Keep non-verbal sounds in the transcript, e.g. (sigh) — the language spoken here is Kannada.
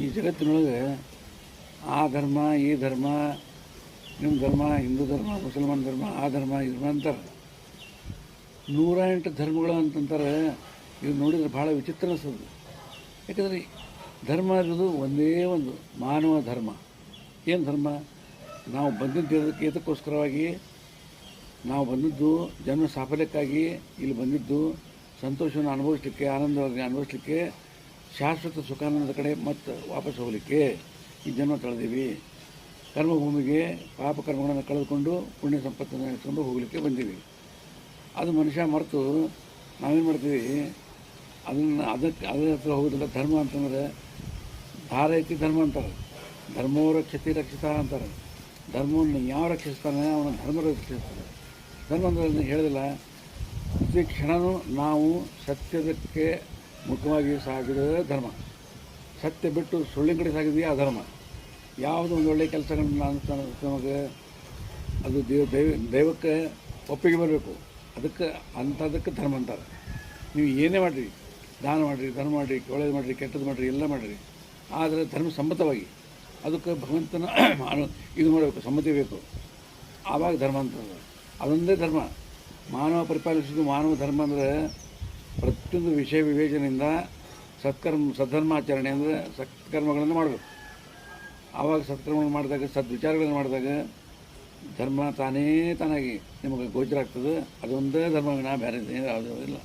ಈ ಜಗತ್ತಿನೊಳಗೆ ಆ ಧರ್ಮ, ಈ ಧರ್ಮ ನಿಮ್ಮ ಧರ್ಮ, ಹಿಂದೂ ಧರ್ಮ, ಮುಸಲ್ಮಾನ್ ಧರ್ಮ, ಆ ಧರ್ಮ ಧರ್ಮ ಅಂತಾರೆ. ನೂರ ಎಂಟು ಧರ್ಮಗಳು ಅಂತಂತಾರೆ ಇದು ನೋಡಿದ್ರೆ ಭಾಳ ವಿಚಿತ್ರ ಅನಿಸೋದು ಯಾಕಂದರೆ ಧರ್ಮ ಇರೋದು ಒಂದೇ ಒಂದು ಮಾನವ ಧರ್ಮ. ಏನು ಧರ್ಮ? ನಾವು ಬಂದಿದ್ದು ಇದಕ್ಕೆ ಇದಕ್ಕೋಸ್ಕರವಾಗಿ ನಾವು ಬಂದಿದ್ದು ಜನ್ಮ ಸಾಫಲ್ಯಕ್ಕಾಗಿ ಇಲ್ಲಿ ಬಂದಿದ್ದು ಸಂತೋಷವನ್ನು ಅನುಭವಿಸ್ಲಿಕ್ಕೆ ಆನಂದವಾಗಿ ಅನುಭವಿಸ್ಲಿಕ್ಕೆ ಶಾಶ್ವತ ಸುಖಾನಂದ ಕಡೆ ಮತ್ತೆ ವಾಪಸ್ ಹೋಗಲಿಕ್ಕೆ ಈ ಜನ್ಮ ತಳೆದೀವಿ ಕರ್ಮಭೂಮಿಗೆ ಪಾಪ ಕರ್ಮಗಳನ್ನು ಕಳೆದುಕೊಂಡು ಪುಣ್ಯ ಸಂಪತ್ತನ್ನು ನಡೆಸ್ಕೊಂಡು ಹೋಗಲಿಕ್ಕೆ ಬಂದೀವಿ. ಅದು ಮನುಷ್ಯ ಮರೆತು ನಾವೇನು ಮಾಡ್ತೀವಿ? ಅದನ್ನು ಅದಕ್ಕೆ ಅದರ ಹತ್ರ ಹೋಗೋದಿಲ್ಲ ಧರ್ಮ ಅಂತಂದರೆ ಧಾರ ಐತಿ ಧರ್ಮ ಅಂತಾರೆ. ಧರ್ಮೋ ರಕ್ಷತಿ ರಕ್ಷಿತ ಅಂತಾರೆ. ಧರ್ಮವನ್ನು ಯಾವ ರಕ್ಷಿಸ್ತಾನೆ ಅವನ ಧರ್ಮ ರಕ್ಷಿಸ್ತಾನೆ. ಧರ್ಮ ಅಂದರೆ ಹೇಳಿದಿಲ್ಲ. ಪ್ರತಿ ಕ್ಷಣವೂ ನಾವು ಸತ್ಯದಕ್ಕೆ ಮುಖವಾಗಿ ಸಾಗಿದ್ರೆ ಧರ್ಮ. ಸತ್ಯ ಬಿಟ್ಟು ಸುಳ್ಳಿನ ಕಡೆ ಸಾಗಿದೆಯಾ? ಅಧರ್ಮ ಯಾವುದೋ ಒಂದು ಒಳ್ಳೆಯ ಕೆಲಸಗಳನ್ನ ನಾನು ನಮಗೆ ಅದು ದೇವ, ದೈವ, ದೈವಕ್ಕೆ ಒಪ್ಪಿಗೆ ಬರಬೇಕು. ಅದಕ್ಕೆ ಅಂಥದಕ್ಕೆ ಧರ್ಮ ಅಂತಾರೆ. ನೀವು ಏನೇ ಮಾಡಿರಿ, ದಾನ ಮಾಡಿರಿ, ಧರ್ಮ ಮಾಡಿರಿ, ಒಳ್ಳೇದು ಮಾಡಿರಿ, ಕೆಟ್ಟದ್ದು ಮಾಡಿರಿ, ಎಲ್ಲ ಮಾಡಿರಿ. ಆದರೆ ಧರ್ಮ ಸಮ್ಮತವಾಗಿ. ಅದಕ್ಕೆ ಭಗವಂತನ (clears throat) ಇದು ಮಾಡಬೇಕು, ಸಮ್ಮತಿ ಬೇಕು. ಆವಾಗ ಧರ್ಮ ಅಂತಂದ್ರೆ ಅದೊಂದೇ ಧರ್ಮ. ಮಾನವ ಪರಿಪಾಲಿಸೋದು ಮಾನವ ಧರ್ಮ ಅಂದರೆ ಪ್ರತಿಯೊಂದು ವಿಷಯ ವಿವೇಚನೆಯಿಂದ ಸತ್ಕರ್ಮ, ಸದ್ಧರ್ಮಾಚರಣೆ ಅಂದರೆ ಸತ್ಕರ್ಮಗಳನ್ನು ಮಾಡಬೇಕು. ಆವಾಗ ಸತ್ಕರ್ಮಗಳನ್ನು ಮಾಡಿದಾಗ, ಸದ್ವಿಚಾರಗಳನ್ನು ಮಾಡಿದಾಗ ಧರ್ಮ ತಾನೇ ತಾನಾಗಿ ನಿಮಗೆ ಗೋಚರ ಆಗ್ತದೆ. ಅದೊಂದೇ ಧರ್ಮ ವಿನ, ಬೇರೆ ಯಾವುದೂ ಇಲ್ಲ.